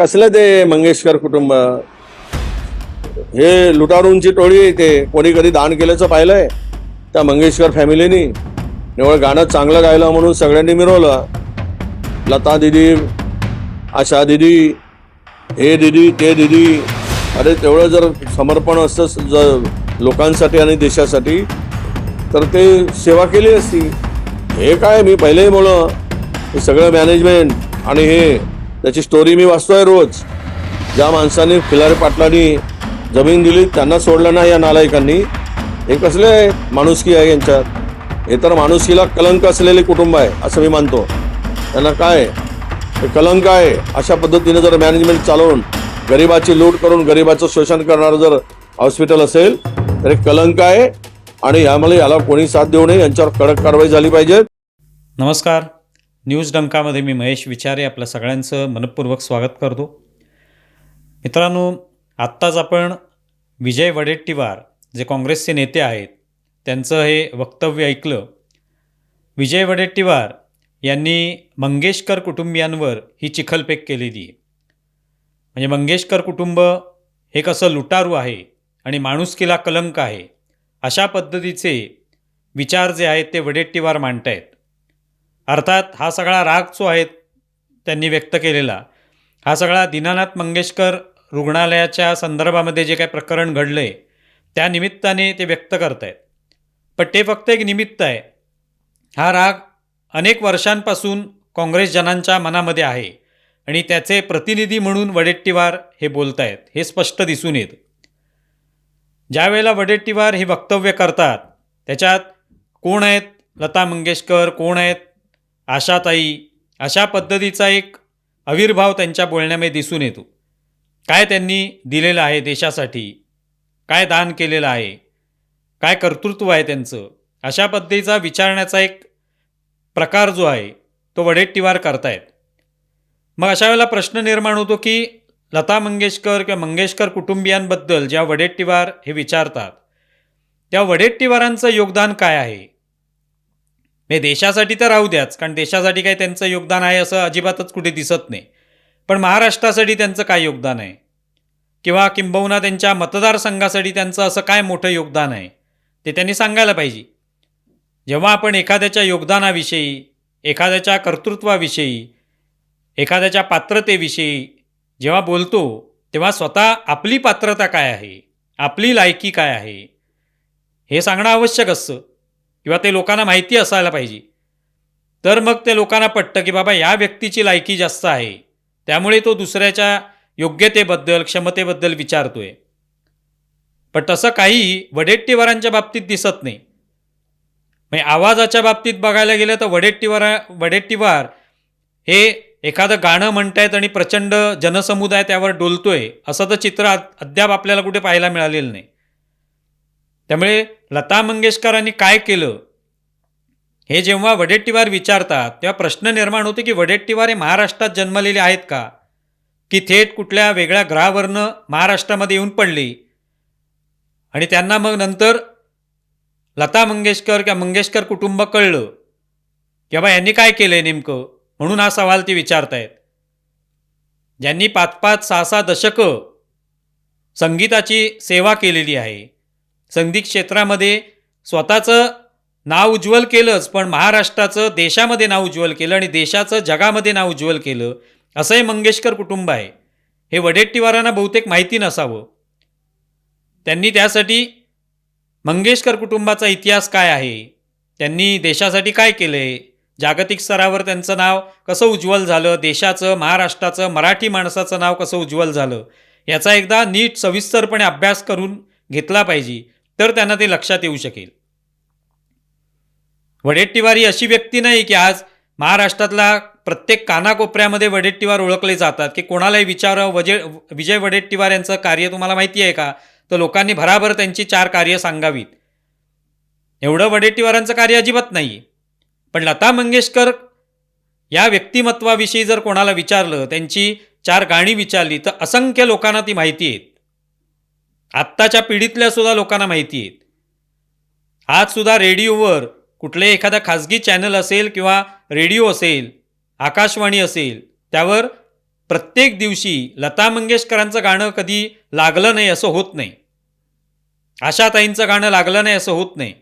कसलं ते मंगेशकर कुटुंब? हे लुटारूंची टोळी आहे ते कोणी कधी दान केल्याचं पाहिलंय? त्या मंगेशकर फॅमिलीनी. निवळ गाणं चांगलं गायलं म्हणून सगळ्यांनी मिरवलं. लता दिदी आशा दिदी हे दिदी ते दिदी. अरे तेवढं जर समर्पण असतं जर लोकांसाठी आणि देशासाठी तर ते सेवा केली असती. हे काय मी पहिलेही बोलं हे सगळं मॅनेजमेंट आणि हे त्याची स्टोरी मी वाचतोय रोज. ज्या माणसांनी खिलारे पाटलांनी जमीन दिली त्यांना सोडलं नाही या नालायकांनी. हे कसले माणुसकी आहे यांच्यात? हे तर माणुसकीला कलंक असलेले कुटुंब आहे असं मी मानतो. त्यांना काय? हे कलंक आहे. अशा पद्धतीने जर मॅनेजमेंट चालवून गरिबाची लूट करून गरिबाचं शोषण करणारं जर हॉस्पिटल असेल तर हे कलंक आहे. आणि यामुळे याला कोणी साथ देऊ नये यांच्यावर कडक कारवाई झाली पाहिजे. नमस्कार. न्यूज डंकामध्ये मी महेश विचारे आपल्या सगळ्यांचं मनपूर्वक स्वागत करतो. मित्रांनो आत्ताच आपण विजय वडेट्टीवार जे काँग्रेसचे नेते आहेत त्यांचं हे वक्तव्य ऐकलं. विजय वडेट्टीवार यांनी मंगेशकर कुटुंबियांवर ही चिखलपेक केलेली. आहे म्हणजे मंगेशकर कुटुंब हे कसं लुटारू आहे आणि माणुसकीला कलंक आहे अशा पद्धतीचे विचार जे आहेत ते वडेट्टीवार मांडत आहेत अर्थात हा सगळा राग जो आहे त्यांनी व्यक्त केलेला हा सगळा दीनानाथ मंगेशकर रुग्णालयाच्या संदर्भामध्ये जे काही प्रकरण घडलं आहे त्या निमित्ताने ते व्यक्त करत आहेत पण ते फक्त एक निमित्त आहे. हा राग अनेक वर्षांपासून काँग्रेसजनांच्या मनामध्ये आहे आणि त्याचे प्रतिनिधी म्हणून वडेट्टीवार हे बोलत आहेत हे स्पष्ट दिसून येतं. ज्या वेळेला वडेट्टीवार हे वक्तव्य करतात त्याच्यात कोण आहेत लता मंगेशकर कोण आहेत आशाताई अशा पद्धतीचा एक आविर्भाव त्यांच्या बोलण्यामध्ये दिसून येतो. काय त्यांनी दिलेलं आहे देशासाठी? काय दान केलेलं आहे? काय कर्तृत्व आहे त्यांचं? अशा पद्धतीचा विचारण्याचा एक प्रकार जो आहे तो वडेट्टीवार करतायत. मग अशा वेळेला प्रश्न निर्माण होतो की लता मंगेशकर किंवा मंगेशकर कुटुंबियांबद्दल ज्या वडेट्टीवार हे विचारतात त्या वडेट्टीवारांचं योगदान काय आहे? हे देशासाठी तर राहू द्याच कारण देशासाठी काही त्यांचं योगदान आहे असं अजिबातच कुठे दिसत नाही. पण महाराष्ट्रासाठी त्यांचं काय योगदान आहे? किंवा किंबहुना त्यांच्या मतदारसंघासाठी त्यांचं असं काय मोठं योगदान आहे? ते त्यांनी सांगायला पाहिजे. जेव्हा आपण एखाद्याच्या योगदानाविषयी एखाद्याच्या कर्तृत्वाविषयी एखाद्याच्या पात्रतेविषयी जेव्हा बोलतो तेव्हा स्वतः आपली पात्रता काय आहे? आपली लायकी काय आहे? हे सांगणं आवश्यक असतं. किंवा ते लोकांना माहिती असायला पाहिजे. तर मग ते लोकांना पटतं की बाबा या व्यक्तीची लायकी जास्त आहे. त्यामुळे तो दुसऱ्याच्या योग्यतेबद्दल क्षमतेबद्दल विचारतोय. पण तसं काही वडेट्टीवारांच्या बाबतीत दिसत नाही. म्हणजे आवाजाच्या बाबतीत बघायला गेलं तर वडेट्टीवारा वडेट्टीवार हे एखादं गाणं म्हणतायत आणि प्रचंड जनसमुदाय त्यावर डोलतोय असं तर चित्र अद्याप आपल्याला कुठे पाहायला मिळालेलं नाही. त्यामुळे लता मंगेशकरांनी काय केलं? हे जेव्हा वडेट्टीवार विचारतात तेव्हा प्रश्न निर्माण होतो की वडेट्टीवार हे महाराष्ट्रात जन्मलेले आहेत का? की थेट कुठल्या वेगळ्या ग्रहावरनं महाराष्ट्रामध्ये येऊन पडली? आणि त्यांना मग नंतर लता मंगेशकर किंवा मंगेशकर कुटुंब कळलं. की बाबा यांनी काय केलं आहे नेमकं? म्हणून हा सवाल ते विचारतायत. ज्यांनी पाच पाच सहा सहा दशकं संगीताची सेवा केलेली आहे संगीत क्षेत्रामध्ये स्वतःचं नाव उज्ज्वल केलंच पण महाराष्ट्राचं देशामध्ये नाव उज्ज्वल केलं आणि देशाचं जगामध्ये नाव उज्ज्वल केलं असं हे मंगेशकर कुटुंब आहे. हे वडेट्टीवारांना बहुतेक माहिती नसावं. त्यांनी त्यासाठी मंगेशकर कुटुंबाचा इतिहास काय आहे? त्यांनी देशासाठी काय केलं आहे जागतिक स्तरावर त्यांचं नाव कसं उज्ज्वल झालं? देशाचं महाराष्ट्राचं मराठी माणसाचं नाव कसं उज्ज्वल झालं? याचा एकदा नीट सविस्तरपणे अभ्यास करून घेतला पाहिजे. तर त्यांना ते लक्षात येऊ शकेल. वडेट्टीवार ही अशी व्यक्ती नाही की आज महाराष्ट्रातला प्रत्येक कानाकोपऱ्यामध्ये वडेट्टीवार ओळखले जातात की कोणालाही विचारावं वजे विजय वडेट्टीवार यांचं कार्य तुम्हाला माहिती आहे का? तर लोकांनी भराभर त्यांची चार कार्य सांगावीत. एवढं वडेट्टीवारांचं कार्य अजिबात नाही पण लता मंगेशकर या व्यक्तिमत्वाविषयी जर कोणाला विचारलं त्यांची चार गाणी विचारली तर असंख्य लोकांना ती माहिती आहेत आत्ताच्या पिढीतल्या सुद्धा लोकांना माहिती आहेत. आज सुद्धा रेडिओवर कुठले एखादा खाजगी चॅनल असेल किंवा रेडिओ असेल आकाशवाणी असेल त्यावर प्रत्येक दिवशी लता मंगेशकरांचं गाणं कधी लागलं नाही असं होत नाही. आशाताईंचं गाणं लागलं नाही असं होत नाही.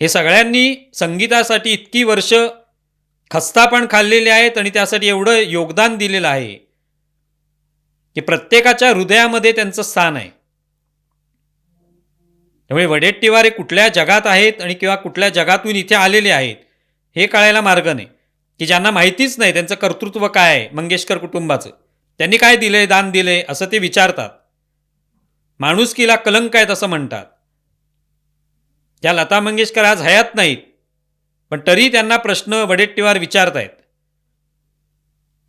हे सगळ्यांनी संगीतासाठी इतकी वर्ष खस्ता पण खाल्लेले आहेत आणि त्यासाठी एवढं योगदान दिलेलं आहे. की प्रत्येकाच्या हृदयामध्ये त्यांचं स्थान आहे. त्यामुळे वडेट्टीवार हे कुठल्या जगात आहेत आणि किंवा कुठल्या जगातून इथे आलेले आहेत हे कळायला मार्ग नाही. की ज्यांना माहितीच नाही त्यांचं कर्तृत्व काय आहे मंगेशकर कुटुंबाचं. त्यांनी काय दिलंय दान दिलंय असं ते विचारतात. माणुसकीला कलंक आहेत असं म्हणतात. त्या लता मंगेशकर आज हयात नाहीत. पण तरी त्यांना प्रश्न वडेट्टीवार विचारतायत.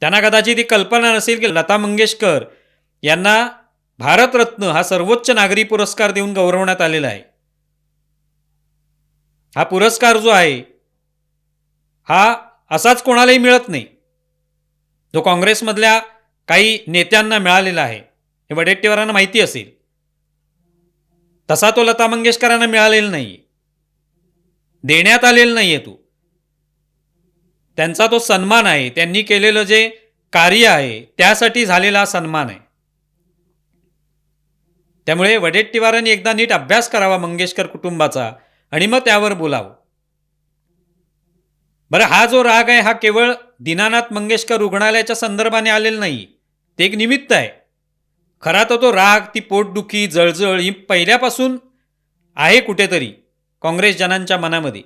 त्यांना कदाचित ही कल्पना नसेल की लता मंगेशकर यांना भारतरत्न हा सर्वोच्च नागरी पुरस्कार देऊन गौरवण्यात आलेला आहे. हा पुरस्कार जो आहे हा असाच कोणालाही मिळत नाही. जो काँग्रेसमधल्या काही नेत्यांना मिळालेला आहे हे वडेट्टीवारांना माहिती असेल. तसा तो लता मंगेशकरांना मिळालेला नाही. देण्यात आलेला नाही आहे तो. त्यांचा तो सन्मान आहे. त्यांनी केलेलं जे कार्य आहे त्यासाठी झालेला सन्मान आहे. त्यामुळे वडेट्टीवारांनी एकदा नीट अभ्यास करावा मंगेशकर कुटुंबाचा आणि मग त्यावर बोलावं. बरं हा जो राग आहे हा केवळ दीनानाथ मंगेशकर रुग्णालयाच्या संदर्भाने आलेला नाही ते एक निमित्त आहे. खरा तर तो राग ती पोटदुखी जळजळ ही पहिल्यापासून आहे कुठेतरी काँग्रेस जनांच्या मनामध्ये.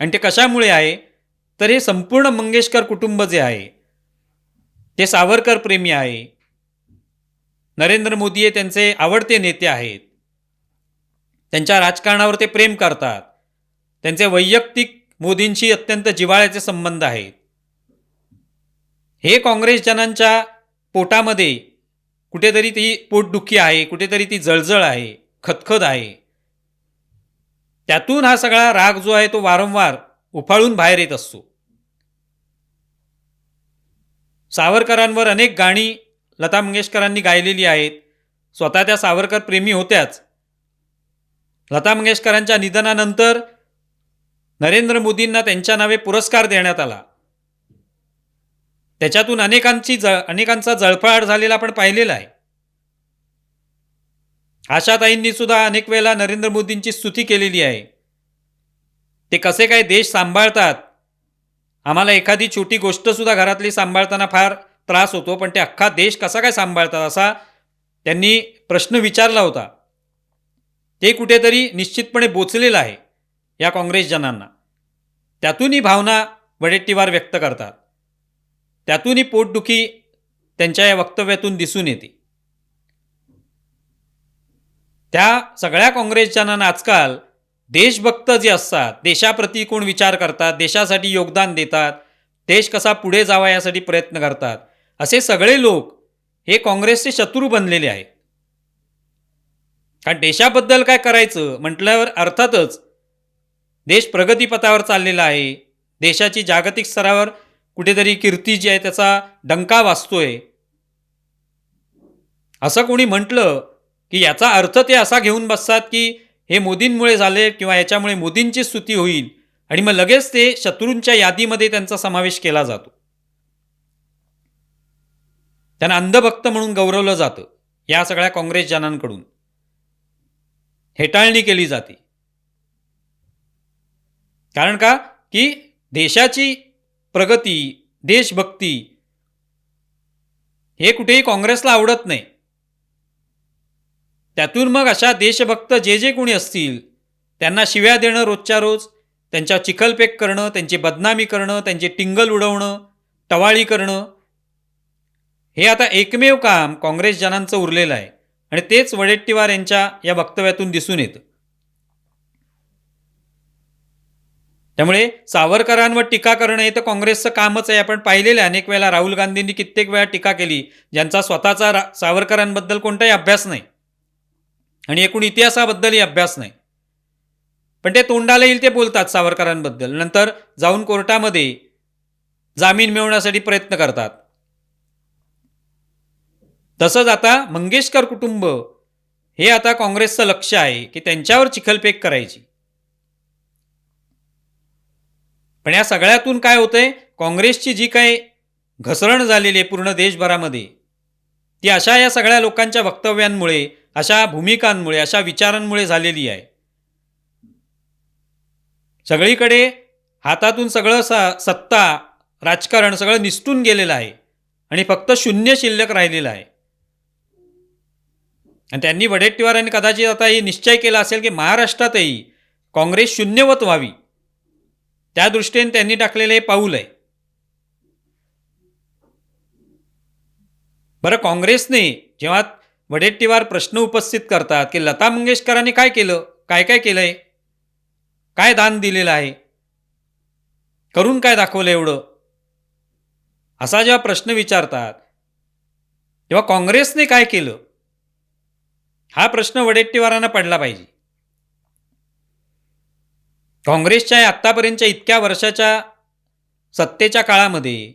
आणि ते कशामुळे आहे? तर हे संपूर्ण मंगेशकर कुटुंब जे आहे ते सावरकर प्रेमी आहे. नरेंद्र मोदी हे त्यांचे आवडते नेते आहेत. त्यांच्या राजकारणावर ते प्रेम करतात. त्यांचे वैयक्तिक मोदींशी अत्यंत जिव्हाळ्याचे संबंध आहेत. हे काँग्रेस जनांच्या पोटामध्ये कुठेतरी ती पोटदुखी आहे कुठेतरी ती जळजळ आहे खतखत आहे. त्यातून हा सगळा राग जो आहे तो वारंवार उफाळून बाहेर येत असतो. सावरकरांवर अनेक गाणी लता मंगेशकरांनी गायलेली आहेत. स्वतः त्या सावरकर प्रेमी होत्याच. लता मंगेशकरांच्या निधनानंतर नरेंद्र मोदींना त्यांच्या नावे पुरस्कार देण्यात आला. त्याच्यातून अनेकांची जळ अनेकांचा जळफळाट झालेला आपण पाहिलेला आहे. आशाताईंनी सुद्धा अनेक वेळेला नरेंद्र मोदींची स्तुती केलेली आहे. ते कसे काय देश सांभाळतात? आम्हाला एखादी छोटी गोष्टसुद्धा घरातली सांभाळताना फार त्रास होतो पण ते अख्खा देश कसा काय सांभाळतात असा त्यांनी प्रश्न विचारला होता. ते कुठेतरी निश्चितपणे बोचलेलं आहे या काँग्रेसजनांना त्यातून ही भावना वडेट्टीवार व्यक्त करतात. त्यातून ही पोटदुखी त्यांच्या या वक्तव्यातून दिसून येते. त्या सगळ्या काँग्रेसजनांना आजकाल देशभक्त जे असतात देशाप्रती कोण विचार करतात देशासाठी योगदान देतात देश कसा पुढे जावा यासाठी प्रयत्न करतात असे सगळे लोक हे काँग्रेसचे शत्रू बनलेले आहेत. कारण देशाबद्दल काय करायचं म्हटल्यावर अर्थातच देश प्रगतीपथावर चाललेला आहे देशाची जागतिक स्तरावर कुठेतरी कीर्ती जी आहे त्याचा डंका वाचतोय असं कोणी म्हटलं की याचा अर्थ ते असा घेऊन बसतात की हे मोदींमुळे झाले किंवा याच्यामुळे मोदींची स्तुती होईल आणि मग लगेच ते शत्रूंच्या यादीमध्ये त्यांचा समावेश केला जातो. त्यांना अंधभक्त म्हणून गौरवलं जातं या सगळ्या काँग्रेसजनांकडून हेटाळणी केली जाते. कारण का? की देशाची प्रगती देशभक्ती हे कुठेही काँग्रेसला आवडत नाही. त्यातून मग अशा देशभक्त जे जे कोणी असतील त्यांना शिव्या देणं रोजच्या रोज त्यांच्या चिखलपेक करणं त्यांची बदनामी करणं त्यांची टिंगल उडवणं टवाळी करणं हे आता एकमेव काम काँग्रेस जनांचं उरलेलं आहे. आणि तेच वडेट्टीवार यांच्या या वक्तव्यातून दिसून येतं. त्यामुळे सावरकरांवर टीका करणं हे तर काँग्रेसचं कामच आहे. आपण पाहिलेलं आहे. अनेक वेळेला राहुल गांधींनी कित्येक वेळा टीका केली. ज्यांचा स्वतःचा रा सावरकरांबद्दल कोणताही अभ्यास नाही. आणि एकूण इतिहासाबद्दलही अभ्यास नाही. पण ते तोंडाला येईल ते बोलतात सावरकरांबद्दल. नंतर जाऊन कोर्टामध्ये जामीन मिळवण्यासाठी प्रयत्न करतात. तसंच आता मंगेशकर कुटुंब हे आता काँग्रेसचं लक्ष आहे की त्यांच्यावर चिखलपेक करायची. पण या सगळ्यातून काय होतंय? काँग्रेसची जी काही घसरण झालेली आहे पूर्ण देशभरामध्ये ती अशा या सगळ्या लोकांच्या वक्तव्यांमुळे अशा भूमिकांमुळे अशा विचारांमुळे झालेली आहे. सगळीकडे हातातून सगळं स सत्ता राजकारण सगळं निसटून गेलेलं आहे आणि फक्त शून्य शिल्लक राहिलेलं आहे. आणि त्यांनी वडेट्टीवारांनी कदाचित आता हे निश्चय केला असेल की महाराष्ट्रातही काँग्रेस शून्यवत व्हावी. त्या दृष्टीने त्यांनी टाकलेलं हे पाऊल आहे. बरं काँग्रेसने जेव्हा वडेट्टीवार प्रश्न उपस्थित करतात की लता मंगेशकरांनी काय केलं? काय काय केलंय? काय दान दिलेलं आहे? करून काय दाखवलं एवढं? असा जेव्हा प्रश्न विचारतात तेव्हा काँग्रेसने काय केलं? हा प्रश्न वडेट्टीवारांना पडला पाहिजे. काँग्रेसच्या आत्तापर्यंतच्या इतक्या वर्षाच्या सत्तेच्या काळामध्ये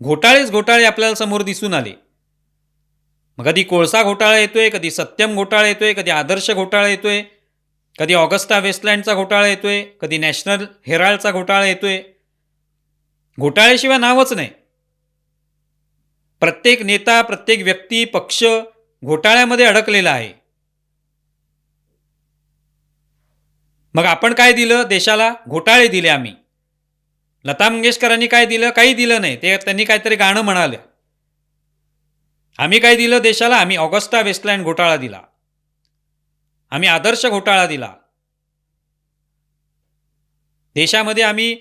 घोटाळेच घोटाळे आपल्याला समोर दिसून आले. मग कधी कोळसा घोटाळा येतोय कधी सत्यम घोटाळा येतोय कधी आदर्श घोटाळा येतोय कधी ऑगस्टा वेस्टलँडचा घोटाळा येतोय कधी नॅशनल हेराल्डचा घोटाळा येतोय. घोटाळ्याशिवाय नावच नाही. प्रत्येक नेता प्रत्येक व्यक्ती पक्ष घोटाळ्यामध्ये अडकलेला आहे. मग आपण काय दिलं देशाला? घोटाळे दिले आम्ही. लता मंगेशकरांनी काय दिलं? काही दिलं नाही. ते त्यांनी काहीतरी गाणं म्हणालं. आम्ही काय दिलं देशाला? आम्ही ऑगस्टा वेस्टलँड घोटाळा दिला. आम्ही आदर्श घोटाळा दिला. देशामध्ये आम्ही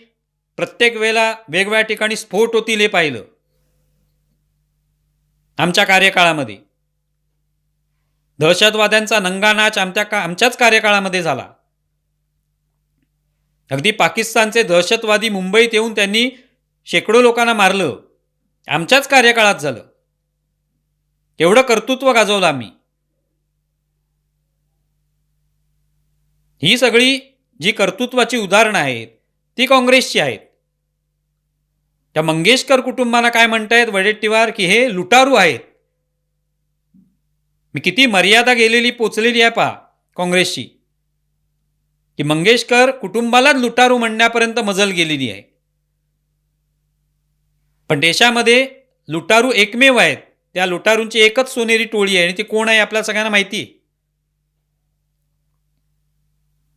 प्रत्येक वेळेला वेगवेगळ्या ठिकाणी स्फोट होतील हे पाहिलं. आमच्या कार्यकाळामध्ये. दहशतवाद्यांचा नंगानाच आमच्या का आमच्याच कार्यकाळामध्ये झाला. अगदी पाकिस्तानचे दहशतवादी मुंबईत येऊन त्यांनी शेकडो लोकांना मारलं. आमच्याच कार्यकाळात झालं. एवढं कर्तृत्व गाजवलं आम्ही. ही सगळी जी कर्तृत्वाची उदाहरणं आहेत ती काँग्रेसची आहेत. त्या मंगेशकर कुटुंबांना काय म्हणतायत वडेट्टीवार की हे लुटारू आहेत. मी किती मर्यादा गेलेली पोचलेली आहे पहा काँग्रेसची. की मंगेशकर कुटुंबालाच लुटारू म्हणण्यापर्यंत मजल गेलेली आहे. पण देशामध्ये लुटारू एकमेव आहेत. त्या लुटारूंची एकच सोनेरी टोळी आहे आणि ती कोण आहे आपल्या सगळ्यांना माहिती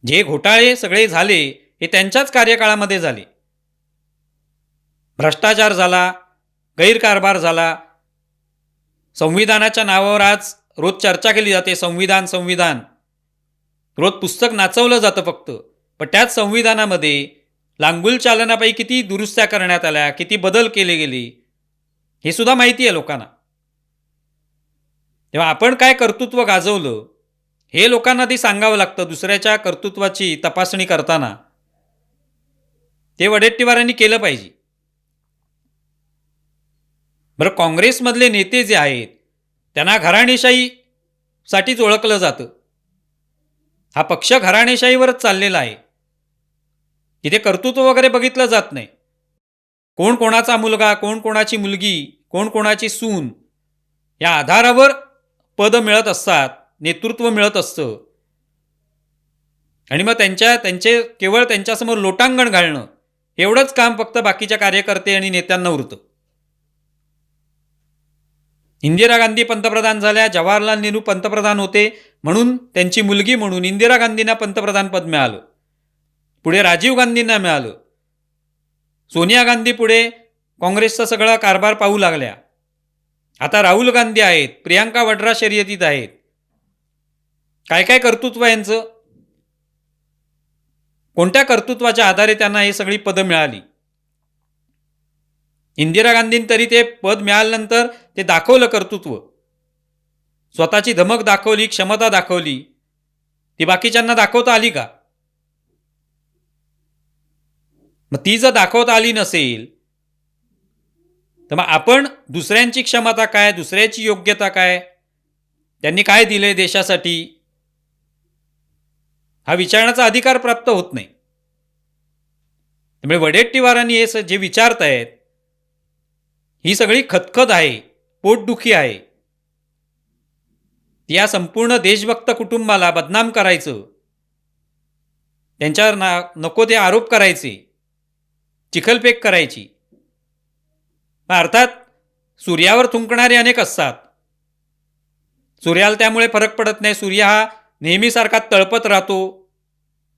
जे घोटाळे सगळे झाले हे त्यांच्याच कार्यकाळामध्ये झाले. भ्रष्टाचार झाला गैरकारभार झाला. संविधानाच्या नावावर आज रोज चर्चा केली जाते संविधान संविधान. रोज पुस्तक नाचवलं जातं फक्त. पण त्याच संविधानामध्ये लांगुल चालनापायी किती दुरुस्त्या करण्यात आल्या किती बदल केले गेले हे सुद्धा माहिती आहे लोकांना. तेव्हा आपण काय कर्तृत्व गाजवलं हे लोकांना ती सांगावं लागतं दुसऱ्याच्या कर्तृत्वाची तपासणी करताना. ते वडेट्टीवारांनी केलं पाहिजे. बरं काँग्रेसमधले नेते जे आहेत त्यांना घराणेशाहीसाठीच ओळखलं जातं. हा पक्ष घराणेशाहीवरच चाललेला आहे. तिथे कर्तृत्व वगैरे बघितलं जात नाही. कोण कोणाचा मुलगा कोण कोणाची मुलगी कोण कोणाची सून या आधारावर पद मिळत असतात नेतृत्व मिळत असतं. आणि मग त्यांच्या त्यांचे केवळ त्यांच्यासमोर लोटांगण घालणं एवढंच काम फक्त बाकीच्या कार्यकर्ते आणि नेत्यांना उरतं. इंदिरा गांधी पंतप्रधान झाल्या जवाहरलाल नेहरू पंतप्रधान होते म्हणून त्यांची मुलगी म्हणून इंदिरा गांधींना पंतप्रधान पद मिळालं. पुढे राजीव गांधींना मिळालं. सोनिया गांधी पुढे काँग्रेसचा सगळा कारभार पाहू लागल्या. आता राहुल गांधी आहेत प्रियांका वड्रा शर्यतीत आहेत. काय काय कर्तृत्व यांचं? कोणत्या कर्तृत्वाच्या आधारे त्यांना हे सगळी पदं मिळाली? इंदिरा गांधींनी तरी ते पद मिळाल्यानंतर ते दाखवलं कर्तृत्व. स्वतःची धमक दाखवली क्षमता दाखवली. ती बाकीच्यांना दाखवता आली का? मग ती जर दाखवता आली नसेल तर मग आपण दुसऱ्यांची क्षमता काय? दुसऱ्याची योग्यता काय? त्यांनी काय दिलंय देशासाठी? हा विचारण्याचा अधिकार प्राप्त होत नाही. त्यामुळे वडेट्टीवारांनी हे स- जे विचारतायत ही सगळी खतखत आहे पोटदुखी आहे. या संपूर्ण देशभक्त कुटुंबाला बदनाम करायचं. त्यांच्यावर ना नको ते आरोप करायचे. चिखलफेक करायची. भारतात सूर्यावर थुंकणारे अनेक असतात. सूर्याला त्यामुळे फरक पडत नाही. सूर्य हा नेहमीसारखा तळपत राहतो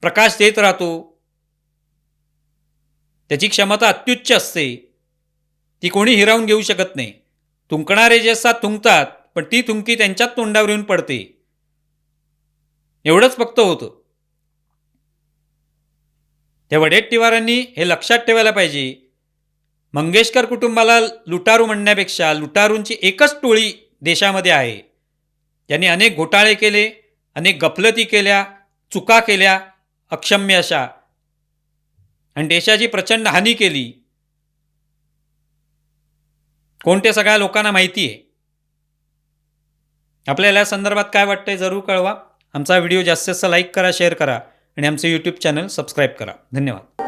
प्रकाश देत राहतो. त्याची क्षमता अत्युच्च असते. ती कोणी हिरावून घेऊ शकत नाही. थुंकणारे जे असतात थुंकतात पण ती थुंकी त्यांच्याच तोंडावर येऊन पडते. एवढंच फक्त होतं. त्या वडेट्टीवारांनी हे लक्षात ठेवायला पाहिजे मंगेशकर कुटुंबाला लुटारू म्हणण्यापेक्षा लुटारूंची एकच टोळी देशामध्ये आहे. ज्यांनी अनेक घोटाळे केले अनेक गफलती केल्या चुका केल्या अक्षम्य अशा. आणि देशाची प्रचंड हानी केली. कोणत्या सगळ्या लोकांना माहिती आहे? आपल्याला या संदर्भात काय वाटतंय जरूर कळवा. आमचा व्हिडिओ जास्तीत जास्त लाईक करा शेअर करा आणि आमचे यूट्यूब चॅनल सबस्क्राईब करा. धन्यवाद.